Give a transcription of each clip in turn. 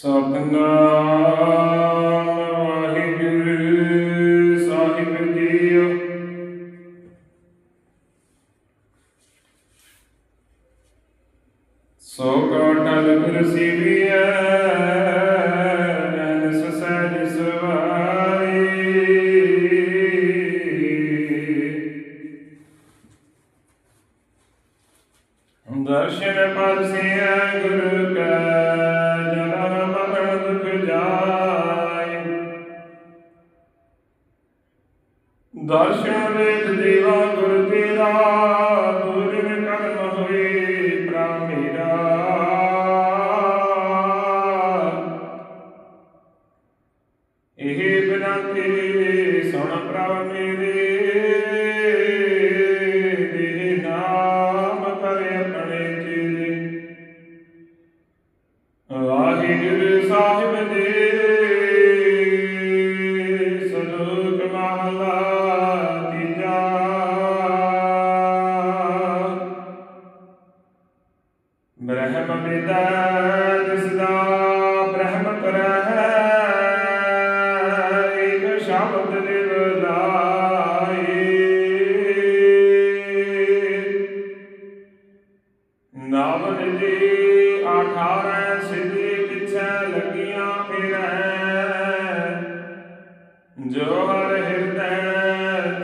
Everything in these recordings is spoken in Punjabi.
ਸਤਨਾਮ ਵਾਹਿਗੁਰੂ ਸਾਹਿਬ ਜੀਓ ਸੋ ਕਾਟਲ ਗੁਰ ਸਿਵਿਐ ਇਹ ਬਿਨੰਤੀ ਸੁਣ ਪ੍ਰਭ ਮੇਰੇ ਦੇ ਨਾਮ ਕਰ ਆਪਣੇ ਚੇਰੇ। ਵਾਹਿਗੁਰੂ ਸਾਹਿਬ ਜੀ, ਸਲੋਕ ਮਹਲਾ ਤੀਜਾ। ਬ੍ਰਹਮ ਵਿਦਾ ਜੋ ਹਰ ਹਿਰਦੈ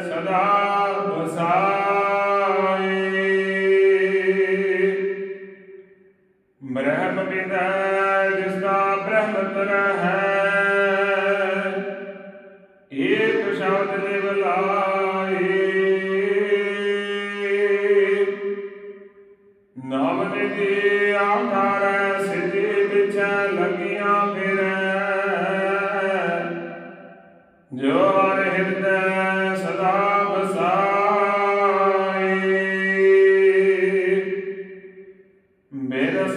ਸਦਾ ਵਸਾਈ ਬ੍ਰਹਮ ਵਿਦਾ ਜਿਸ ਦਾ ਬ੍ਰਹਮ ਤਰਹਿ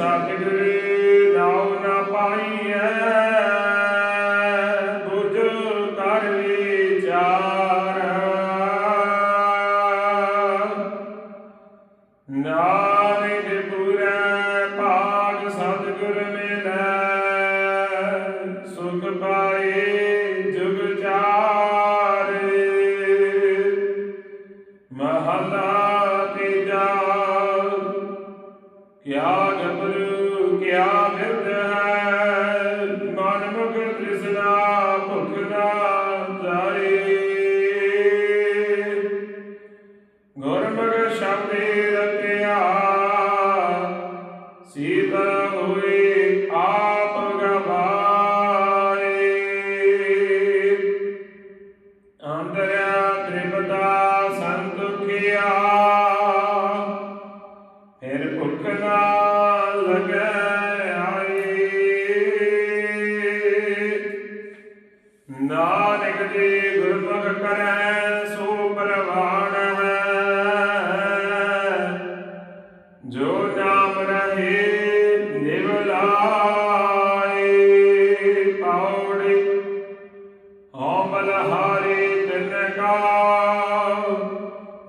ਸਤਿਗੁਰੇ ਨਾਉ ਨਾ ਪਾਈਐ, ਬੁਝ ਕਰ ਵਿਚਾਰ। ਨਾਨਕ ਪੁਰੈ ਭਾਗ ਸਤਿਗੁਰ ਮਿਲੈ, ਸੁਖ ਪਾਏ ਜੁਗ ਚਾਰੇ। ਮਹਲਾ ਤੀਜਾ, ਕਿਆ ਤ੍ਰਿਸ਼ਨਾ ਭੁਖ ਨਾ ਜਾਏ ਗੁਰਮੁਖ ਸ਼ਬਦੇ ਰਤਿਆ ਸੀਤਲ ਹੋਏ ਆਪ ਗਵਾਏ। ਅੰਦਰਿਆ ਤ੍ਰਿਪਤਾ ਸੰਤੁਖਿਆ ਬਲਹਾਰੀ ਤਿਨ ਕਾ,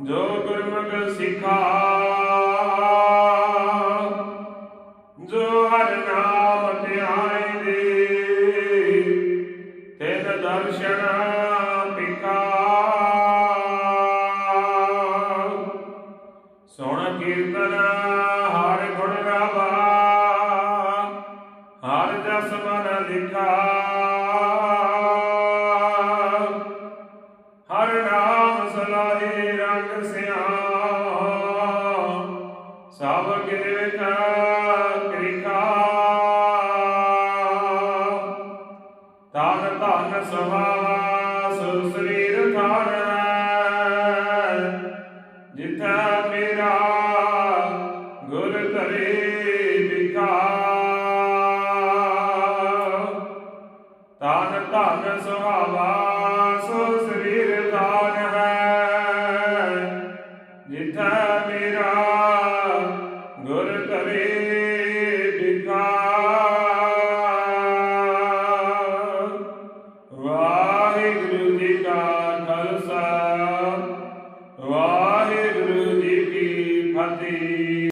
ਜੋ ਗੁਰਮੁਖ ਸਿਖਾ। ਜੋ ਹਰ ਨਾਮ ਧਿਆਈ ਦੇ, ਤਿਨ ਦਰਸ਼ਨ ਪਿਕਾ। ਸੁਣ ਕੀਰਤਨ ਹਰ ਗੁਣ ਗਾਵਾ ਹਰ ਜਸ ਮਨ ਲਿਖਾ। ਸਭ ਕਿਰਤ ਕ੍ਰਿਖਾ ਤਨ ਧਨ ਸੁਭਾਵਾ ਸੁ ਸਰੀਰ ਖਾਨ ਜਿਥਾ ਮੇਰਾ ਗੁਰ ਧਰੇ ਵਿਖਾ। ਤਨ ਧਨ ਸੁਭਾਵਾ ਸੋ ਸਰੀਰ ਧਾਨ ਹੈ। ਜਿਥਾ